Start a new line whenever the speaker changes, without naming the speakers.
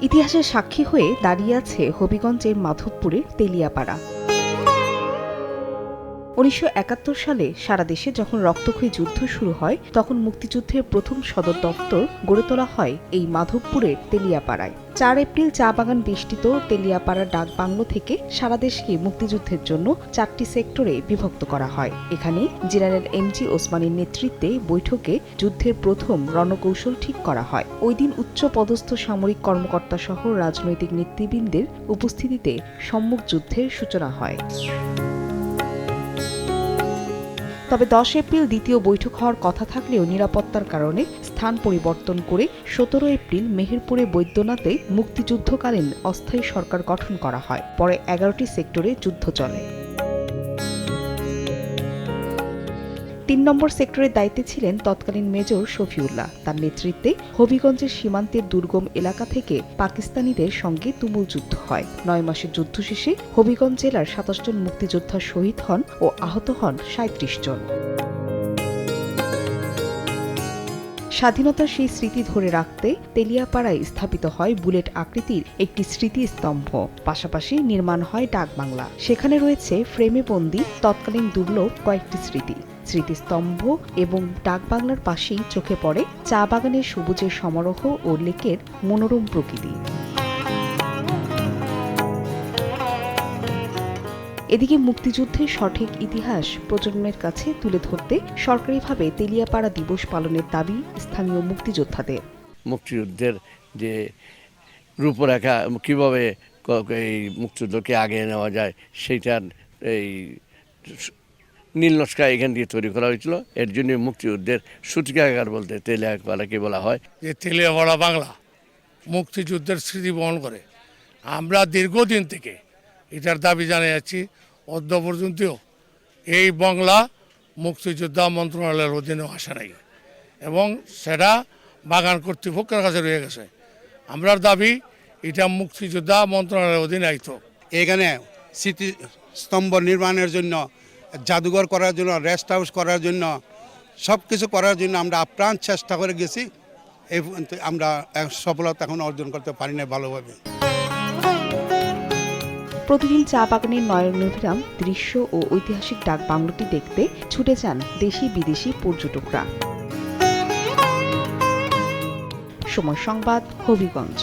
ইতিহাসের সাক্ষী হয়ে দাঁড়িয়ে আছে হবিগঞ্জের মাধবপুরের তেলিয়াপাড়া। উনিশশো একাত্তর সালে সারা দেশে যখন রক্তক্ষয়ী যুদ্ধ শুরু হয়, তখন মুক্তিযুদ্ধের প্রথম সদর দপ্তর গড়ে তোলা হয় এই মাধবপুরের তেলিয়াপাড়ায়। চার এপ্রিল চা বাগান বেষ্টিত তেলিয়াপাড়া ডাক বাংলো থেকে সারা দেশকে মুক্তিযুদ্ধের জন্য চারটি সেক্টরে বিভক্ত করা হয়। এখানে জেনারেল এম জি ওসমানীর নেতৃত্বে বৈঠকে যুদ্ধের প্রথম রণকৌশল ঠিক করা হয়। ওই দিন উচ্চ পদস্থ সামরিক কর্মকর্তা সহ রাজনৈতিক নেতৃবৃন্দের উপস্থিতিতে সম্মুখ যুদ্ধের সূচনা হয়। তবে দশ এপ্রিল দ্বিতীয় বৈঠক হওয়ার কথা থাকলেও নিরাপত্তার কারণে স্থান পরিবর্তন করে সতেরো এপ্রিল মেহেরপুরে বৈদ্যনাথে মুক্তিযুদ্ধকালীন অস্থায়ী সরকার গঠন করা হয়। পরে এগারোটি সেক্টরে যুদ্ধ চলে। তিন নম্বর সেক্টরের দায়িত্বে ছিলেন তৎকালীন মেজর শফিউল্লাহ। তার নেতৃত্বে হবিগঞ্জের সীমান্তের দুর্গম এলাকা থেকে পাকিস্তানিদের সঙ্গে তুমুল যুদ্ধ হয়। নয় মাসের যুদ্ধ শেষে হবিগঞ্জ জেলার সাতাশ জন মুক্তিযোদ্ধা শহীদ হন ও আহত হন সাঁত্রিশ জন। স্বাধীনতার সেই স্মৃতি ধরে রাখতে তেলিয়াপাড়ায় স্থাপিত হয় বুলেট আকৃতির একটি স্মৃতিস্তম্ভ। পাশাপাশি নির্মাণ হয় ডাকবাংলা। সেখানে রয়েছে ফ্রেমে বন্দি তৎকালীন দুর্লভ কয়েকটি স্মৃতি। স্মৃতিস্তম্ভ এবং ডাকবাংলার পাশেই চোখে পড়ে চা বাগানের সবুজের সমারোহ ও লেকের মনোরম প্রকৃতি। এদিকে মুক্তিযুদ্ধের সঠিক ইতিহাস প্রজন্মের কাছে তুলে ধরতে সরকারিভাবে তেলিয়াপাড়া দিবস পালনের দাবি স্থানীয় মুক্তিযোদ্ধাদের।
মুক্তিযুদ্ধের যে রূপরেখা, কীভাবে এই মুক্তিযুদ্ধকে আগে নেওয়া যায়, সেইটার এই নীল নস্কা এখান দিয়ে তৈরি করা হয়েছিল। এর জন্য মুক্তিযুদ্ধের সূতিকাগার বলতে তেলিয়াপাড়াকে বলা হয়।
যে তেলিয়াপাড়া বাংলা। মুক্তিযুদ্ধের স্মৃতি বহন করে। আমরা দীর্ঘদিন থেকে এটার দাবি জানিয়ে যাচ্ছি অদ্য পর্যন্তও এই বাংলা মুক্তিযোদ্ধা মন্ত্রণালয়ের অধীনে আসে নাই। এবং সেটা বাগান কর্তৃপক্ষের কাছে রয়ে গেছে। আমরা দাবি এটা মুক্তিযোদ্ধা মন্ত্রণালয়ের অধীনে আইতো।
এখানে স্মৃতি স্তম্ভ নির্মাণের জন্য জাদুঘর করার জন্য রেস্ট হাউস করার জন্য সব কিছু করার জন্য আমরা আপ্রাণ চেষ্টা করে গেছি। এই আমরা সফলতা এখন অর্জন করতে পারি না ভালোভাবে।
প্রতিদিন চা বাগানের নয়নবিরাম দৃশ্য ও ঐতিহাসিক ডাক বাংলোটি দেখতে ছুটে যান দেশি বিদেশি পর্যটকরা। সময় সংবাদ, হবিগঞ্জ।